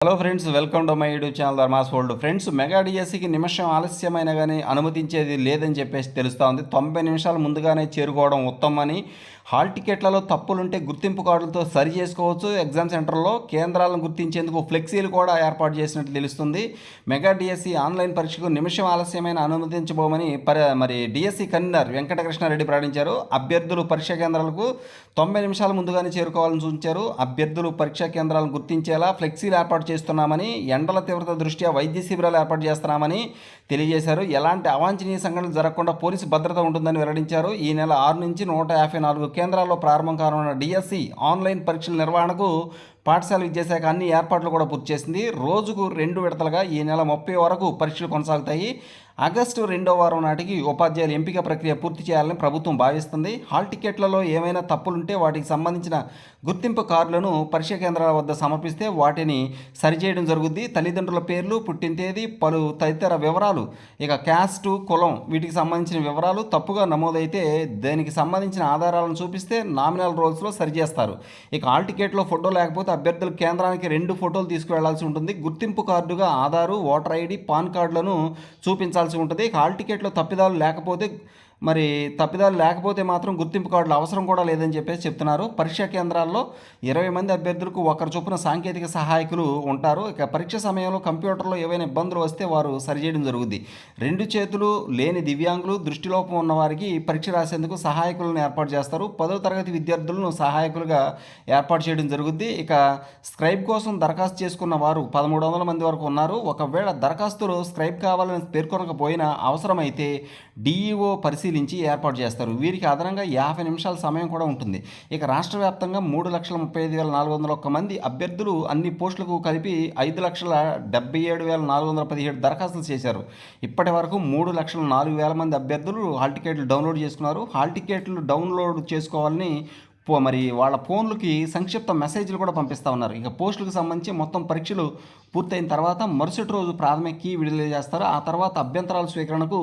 Hello friends welcome to my YouTube channel Dharma's world friends mega డిఎస్సికి నిమిషం ఆలస్యమైన కానీ అనుమతించేది లేదని చెప్పేసి తెలుస్తూ ఉంది తొంభై నిమిషాలు ముందుగానే చేరుకోవడం ఉత్తమని హాల్ టికెట్లలో తప్పులుంటే గుర్తింపు కార్డులతో సరి చేసుకోవచ్చు. ఎగ్జామ్ సెంటర్లో కేంద్రాలను గుర్తించేందుకు ఫ్లెక్సీలు కూడా ఏర్పాటు చేసినట్లు తెలుస్తుంది. మెగా డిఎస్సి ఆన్లైన్ పరీక్షకు నిమిషం ఆలస్యమైన అనుమతించబోమని పరి మరి డిఎస్సి కన్వీనర్ వెంకటకృష్ణారెడ్డి ప్రకటించారు. అభ్యర్థులు పరీక్షా కేంద్రాలకు తొంభై నిమిషాలు ముందుగానే చేరుకోవాలని సూచించారు. అభ్యర్థులు పరీక్షా కేంద్రాలను గుర్తించేలా ఫ్లెక్సీలు ఏర్పాటు చేస్తున్నామని ఎండల తీవ్రత దృష్ట్యా వైద్య శిబిరాలు ఏర్పాటు చేస్తున్నామని తెలియజేశారు. ఎలాంటి అవాంఛనీయ సంఘటనలు జరగకుండా పోలీసు భద్రత ఉంటుందని వెల్లడించారు. ఈ నెల ఆరు నుంచి నూట యాభై నాలుగు కేంద్రాల్లో ప్రారంభం కానున్న డిఎస్సి ఆన్లైన్ పరీక్షల నిర్వహణకు పాఠశాల విద్యాశాఖ అన్ని ఏర్పాట్లు కూడా పూర్తి చేసింది. రోజుకు రెండు విడతలుగా ఈ నెల ముప్పై వరకు పరీక్షలు కొనసాగుతాయి. ఆగస్టు రెండో వారం నాటికి ఉపాధ్యాయుల ఎంపిక ప్రక్రియ పూర్తి చేయాలని ప్రభుత్వం భావిస్తుంది. హాల్ టికెట్లలో ఏమైనా తప్పులుంటే వాటికి సంబంధించిన గుర్తింపు కార్డులను పరీక్ష కేంద్రాల వద్ద సమర్పిస్తే వాటిని సరిచేయడం జరుగుద్ది. తల్లిదండ్రుల పేర్లు పుట్టిన తేదీ పలు తదితర వివరాలు. ఇక క్యాస్టు కులం వీటికి సంబంధించిన వివరాలు తప్పుగా నమోదైతే దానికి సంబంధించిన ఆధారాలను చూపిస్తే నామినల్ రోల్స్లో సరిచేస్తారు. ఇక హాల్ టికెట్లో ఫోటో లేకపోతే అభ్యర్థుల కేంద్రానికి రెండు ఫోటోలు తీసుకువెళ్ళాల్సి ఉంటుంది. గుర్తింపు కార్డుగా ఆధారు ఓటర్ ఐడి పాన్ కార్డులను చూపించాల్సి ఉంటుంది. హాల్ టికెట్లో తప్పిదాలు లేకపోతే మరి తప్పిదాలు లేకపోతే మాత్రం గుర్తింపు కార్డులు అవసరం కూడా లేదని చెప్పేసి చెప్తున్నారు. పరీక్షా కేంద్రాల్లో ఇరవై మంది అభ్యర్థులకు ఒకరు చొప్పున సాంకేతిక సహాయకులు ఉంటారు. ఇక పరీక్ష సమయంలో కంప్యూటర్లో ఏవైనా ఇబ్బందులు వస్తే వారు సరిచేయడం జరుగుద్ది. రెండు చేతులు లేని దివ్యాంగులు దృష్టిలోపం ఉన్న వారికి పరీక్ష రాసేందుకు సహాయకులను ఏర్పాటు చేస్తారు. పదో తరగతి విద్యార్థులను సహాయకులుగా ఏర్పాటు చేయడం జరుగుద్ది. ఇక స్క్రైబ్ కోసం దరఖాస్తు చేసుకున్న వారు పదమూడు వందల మంది వరకు ఉన్నారు. ఒకవేళ దరఖాస్తులు స్క్రైబ్ కావాలని పేర్కొనకపోయినా అవసరమైతే డిఈఓ పరిశీలించి ఏర్పాటు చేస్తారు. వీరికి అదనంగా యాభై నిమిషాల సమయం కూడా ఉంటుంది. ఇక రాష్ట్ర వ్యాప్తంగా మూడు లక్షల ముప్పై ఐదు వేల నాలుగు వందల ఒక్క మంది అభ్యర్థులు అన్ని పోస్టులకు కలిపి ఐదు లక్షల డెబ్బై ఏడు వేల నాలుగు వందల పదిహేడు దరఖాస్తులు చేశారు. ఇప్పటి వరకు మూడు లక్షల నాలుగు వేల మంది అభ్యర్థులు హాల్ టికెట్లు డౌన్లోడ్ చేసుకున్నారు. హాల్ టికెట్లు డౌన్లోడ్ చేసుకోవాలని మరి వాళ్ళ ఫోన్లకి సంక్షిప్త మెసేజ్లు కూడా పంపిస్తూ ఉన్నారు. ఇక పోస్టులకు సంబంధించి మొత్తం పరీక్షలు పూర్తయిన తర్వాత మరుసటి రోజు ప్రాథమిక కీ విడుదల చేస్తారు. ఆ తర్వాత అభ్యంతరాల స్వీకరణకు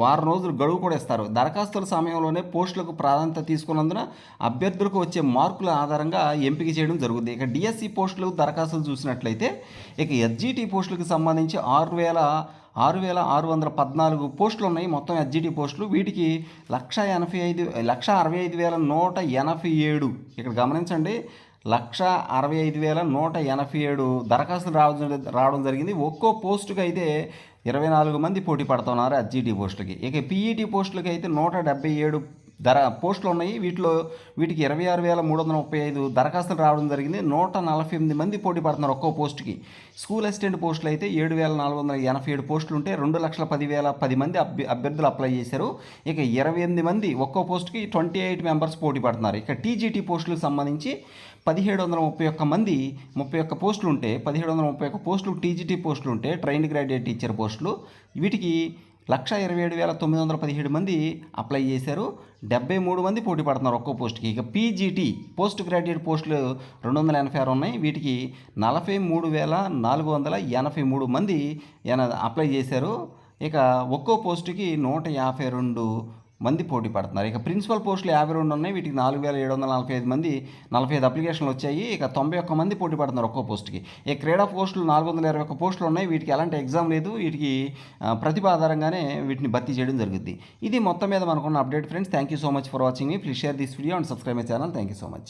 వారం రోజులు గడువు కూడా ఇస్తారు. దరఖాస్తుల సమయంలోనే పోస్టులకు ప్రాధాన్యత తీసుకున్నందున అభ్యర్థులకు వచ్చే మార్కుల ఆధారంగా ఎంపిక చేయడం జరుగుతుంది. ఇక డిఎస్సి పోస్టులు దరఖాస్తులు చూసినట్లయితే ఇక ఎస్జిటి పోస్టులకు సంబంధించి ఆరు వేల ఆరు వేల ఆరు వందల పద్నాలుగు పోస్టులు ఉన్నాయి మొత్తం ఎస్జిటి పోస్టులు. వీటికి లక్ష ఎనభై ఐదు లక్ష అరవై ఐదు వేల నూట ఎనభై ఏడు. ఇక్కడ గమనించండి. లక్ష అరవై ఐదు వేల నూట ఎనభై ఏడు దరఖాస్తులు రావడం రావడం జరిగింది. ఒక్కో పోస్టుకి అయితే ఇరవై నాలుగు మంది పోటీ పడుతున్నారు ఎస్జిటి పోస్టులకి. ఇక పీఈటీ పోస్టులకి అయితే నూట డెబ్బై ఏడు ధర పోస్టులు ఉన్నాయి. వీటిలో వీటికి ఇరవై ఆరు వేల మూడు వందల ముప్పై ఐదు దరఖాస్తులు రావడం జరిగింది. నూట నలభై ఎనిమిది మంది పోటీ పడుతున్నారు ఒక్కో పోస్టుకి. స్కూల్ అసిస్టెంట్ పోస్టులు అయితే ఏడు వేల నాలుగు వందల ఎనభై ఏడు పోస్టులు ఉంటే రెండు లక్షల పది వేల పది మంది అభ్య అభ్యర్థులు అప్లై చేశారు. ఇక ఇరవై ఎనిమిది మంది ఒక్కో పోస్టుకి ట్వంటీ ఎయిట్ మెంబర్స్ పోటీ పడుతున్నారు. ఇక టీజీటీ పోస్టులకు సంబంధించి పదిహేడు వందల ముప్పై ఒక్క మంది ముప్పై ఒక్క పోస్టులు ఉంటే పదిహేడు వందల ముప్పై ఒక్క పోస్టులు టీజీటీ పోస్టులు ఉంటే ట్రైన్డ్ గ్రాడ్యుయేట్ టీచర్ పోస్టులు. వీటికి లక్ష ఇరవై ఏడు వేల తొమ్మిది వందల పదిహేడు మంది అప్లై చేశారు. డెబ్బై మూడు మంది పోటీ పడుతున్నారు ఒక్కో పోస్ట్కి. ఇక పీజీటీ పోస్ట్ గ్రాడ్యుయేట్ పోస్టులు రెండు వందల ఎనభై ఆరు ఉన్నాయి. వీటికి నలభై మూడు వేల నాలుగు వందల ఎనభై మూడు మంది అప్లై చేశారు. ఇక ఒక్కో పోస్టుకి నూట యాభై రెండు మంది పోటీ పడుతున్నారు. ఇక ప్రిన్సిపల్ పోస్టులు యాభై రెండు ఉన్నాయి. వీటికి నాలుగు వేల ఏడు వందల నలభై ఐదు మంది నలభై ఐదు అప్లికేషన్లు వచ్చాయి. ఇక తొంభై ఒక్క మంది పోటీ పడుతున్నారు ఒక్కో పోస్ట్కి. ఇక క్రీడా పోస్టులు నాలుగు వందల ఇరవై ఒక్క పోస్టులు ఉన్నాయి. వీటికి ఎలాంటి ఎగ్జామ్ లేదు. వీటికి ప్రతిభ ఆధారంగానే వీటిని భర్తీ చేయడం జరుగుద్ది. ఇది మొత్తం మీద మనకున్న update friends. Thank you so much for watching me please share this video and subscribe my channel thank you so much